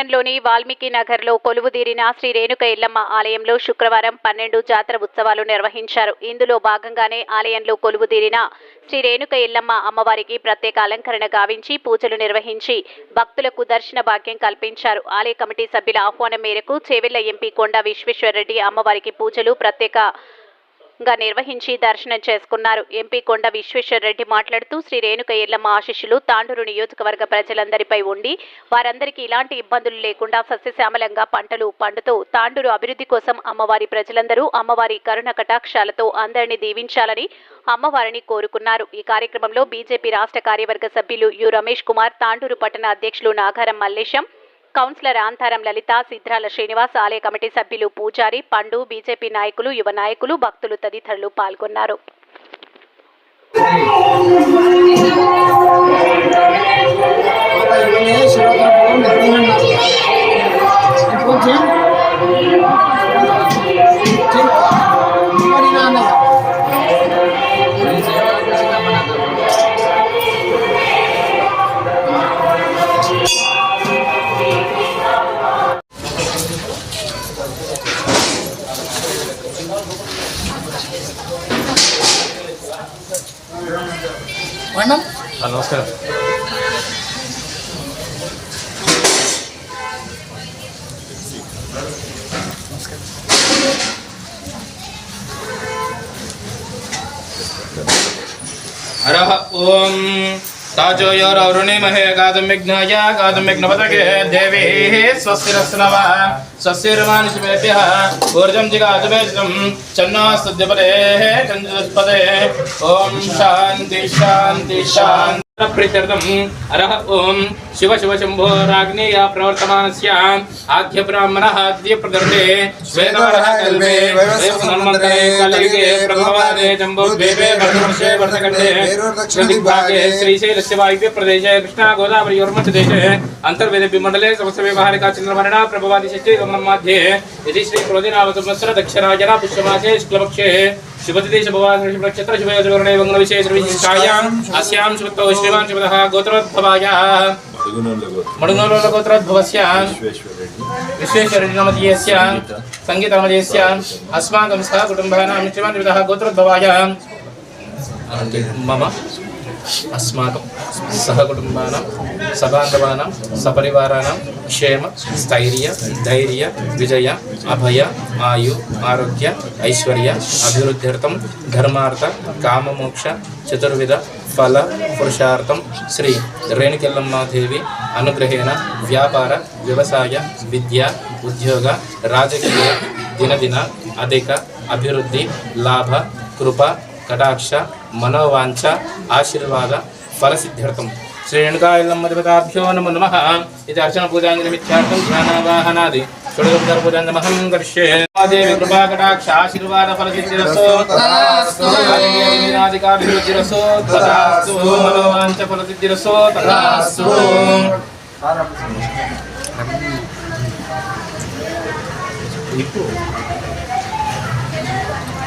పట్టణంలోని వాల్మీకి నగర్లో కొలువుదీరిన శ్రీ రేణుక ఎల్లమ్మ ఆలయంలో శుక్రవారం పన్నెండు జాతర ఉత్సవాలు నిర్వహించారు. ఇందులో భాగంగానే ఆలయంలో కొలువుదీరిన శ్రీ రేణుక ఎల్లమ్మ అమ్మవారికి ప్రత్యేక అలంకరణ గావించి పూజలు నిర్వహించి భక్తులకు దర్శన భాగ్యం కల్పించారు. ఆలయ కమిటీ సభ్యుల ఆహ్వానం మేరకు చేవెళ్ళ ఎంపీ కొండ విశ్వేశ్వరరెడ్డి అమ్మవారికి పూజలు ప్రత్యేక గా నిర్వహించి దర్శనం చేసుకున్నారు. ఎంపీ కొండ విశ్వేశ్వరరెడ్డి మాట్లాడుతూ శ్రీ రేణుక ఎల్లమ్మ ఆశీస్సులు తాండూరు నియోజకవర్గ ప్రజలందరిపై ఉండి వారందరికీ ఇలాంటి ఇబ్బందులు లేకుండా సస్యశ్యామలంగా పంటలు పండుతూ తాండూరు అభివృద్ధి కోసం అమ్మవారి ప్రజలందరూ అమ్మవారి కరుణ కటాక్షాలతో అందరినీ దీవించాలని అమ్మవారిని కోరుకున్నారు. ఈ కార్యక్రమంలో బీజేపీ రాష్ట్ర కార్యవర్గ సభ్యులు యు రమేష్ కుమార్ తాండూరు పట్టణ అధ్యక్షులు నాగారం మల్లేశం కౌన్సిలర్ ఆంతారం లలిత సిద్రాల శ్రీనివాస్ ఆలయ కమిటీ సభ్యులు పూజారి పండు బీజేపీ నాయకులు యువ నాయకులు భక్తులు తదితరులు పాల్గొన్నారు. వణం నమస్కారం అరహ ఓం ताजोयोरवरुणिमहे गातुमिघ्नाय गातुमिघ्नपतके देवीः स्वस्तिरस्नवः स्वस्तिर्मानुषमेभ्यः ऊर्जं जिगातुमेजं चन्नो सद्यपदेः चन्द्रस्पदे ॐ शान्ति शान्ति शान्ति प्रीत्यर्थम् अरः ॐ शिव शिव शम्भो राज्ञेय प्रवर्तमानस्य आद्य ब्राह्मणः अद्य प्रदर्शे श्वेतवरः कल्पे वयोसन्मन्त्रे कलियुगे प्रभवादे जम्बोद्वीपे वर्षवर्षे वर्षखण्डे दिग्भागे श्रीशैलस्य वायुव्यप्रदेशे कृष्णा गोदावरी देशे अन्तर्वेदे मण्डले समस्तव्यवहारिका चन्द्रमरणा प्रभवादिशे मध्ये यदि श्री दक्षराजना पुष्यमासे शुक्लपक्षे शुभनक्षत्र शुभयोजवर्णे वङ्गविशेषविशिष्टायाम् अस्यां शुभत्वौ श्रीमान् शुभदः गोत्रोद्भवायाः मडुनोलोल गोत्रोद्भवस्य विश्वेश्वरमदीयस्य सङ्गीतमदीयस्य अस्माकं सह कुटुम्बानां श्रीमान् शुभदः गोत्रोद्भवायाः मम అస్మాకం సహకుటుంబానం సభాంగవానం సపరివారాణం క్షేమ స్థైర్య ధైర్య విజయ అభయ ఆయు ఆరోగ్య ఐశ్వర్య అభివృద్ధ్యర్థం ధర్మార్థ కామమోక్ష చతుర్విధ ఫల పురుషార్థం శ్రీ రేణుకెల్లమ్మాదేవి అనుగ్రహేణ వ్యాపార వ్యవసాయ విద్య ఉద్యోగ రాజకీయ దినదిన అధిక అభివృద్ధి లాభ కృప కటాక్ష మనోవాంఛ ఆశీర్వాద ఫలసిద్ధ్యర్థం. శ్రీ రేణుకాయల్లమ్మదేవతాభ్యో నమో నమ. ఇది అర్చన ధ్యానావాహనాది. కరిష్యే దేవి కృపా కటాక్ష ఆశీర్వాద ఫలసిద్ధిరసో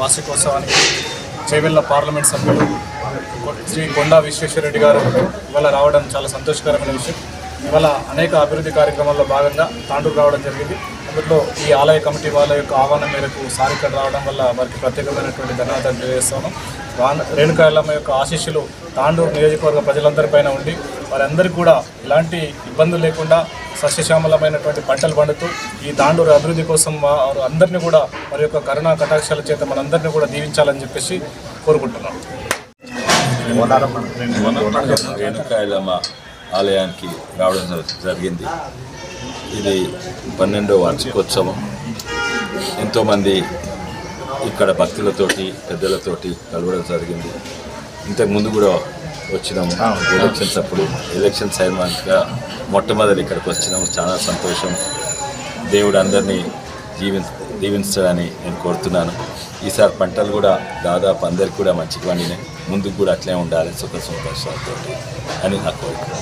వార్షికోత్సవానికి చేవెళ్ళ పార్లమెంట్ సభ్యులు శ్రీ కొండా విశ్వేశ్వరరెడ్డి గారు ఇవాళ రావడం చాలా సంతోషకరమైన విషయం. ఇవాళ అనేక అభివృద్ధి కార్యక్రమాల్లో భాగంగా తాండూరు రావడం జరిగింది. అందులో ఈ ఆలయ కమిటీ వాళ్ళ యొక్క ఆహ్వానం మేరకు సారిక్కడ రావడం వల్ల వారికి ప్రత్యేకమైనటువంటి ధన్యవాదాలు తెలియజేస్తాను. రేణుకాయలమ్మ యొక్క ఆశీస్సులు తాండూరు నియోజకవర్గ ప్రజలందరిపైన ఉండి వారందరికీ కూడా ఎలాంటి ఇబ్బందులు లేకుండా సస్యశ్యామలమైనటువంటి పంటలు పండుతూ ఈ తాండూరు అభివృద్ధి కోసం వారు అందరినీ కూడా వారి యొక్క కరుణా కటాక్షాల చేత మనందరినీ కూడా దీవించాలని చెప్పేసి కోరుకుంటున్నాం. రేణుకాయలమ్మ ఆలయానికి రావడం జ- జరిగింది. ఇది పన్నెండో వార్షికోత్సవం. ఎంతోమంది ఇక్కడ భక్తులతోటి పెద్దలతోటి కలవడం జరిగింది. ఇంతకుముందు కూడా వచ్చినాము. ఎలక్షన్స్ అప్పుడు. ఎలక్షన్స్ అయినాక మొట్టమొదటి ఇక్కడికి వచ్చినాము. చాలా సంతోషం. దేవుడు అందరినీ జీవి దీవించాలని నేను కోరుతున్నాను. ఈసారి పంటలు కూడా దాదాపు అందరికి కూడా మంచిగా పండినాయి. ముందుకు కూడా అట్లే ఉండాలి. సుఖ సంతోషాలతో అని నా కోరిక.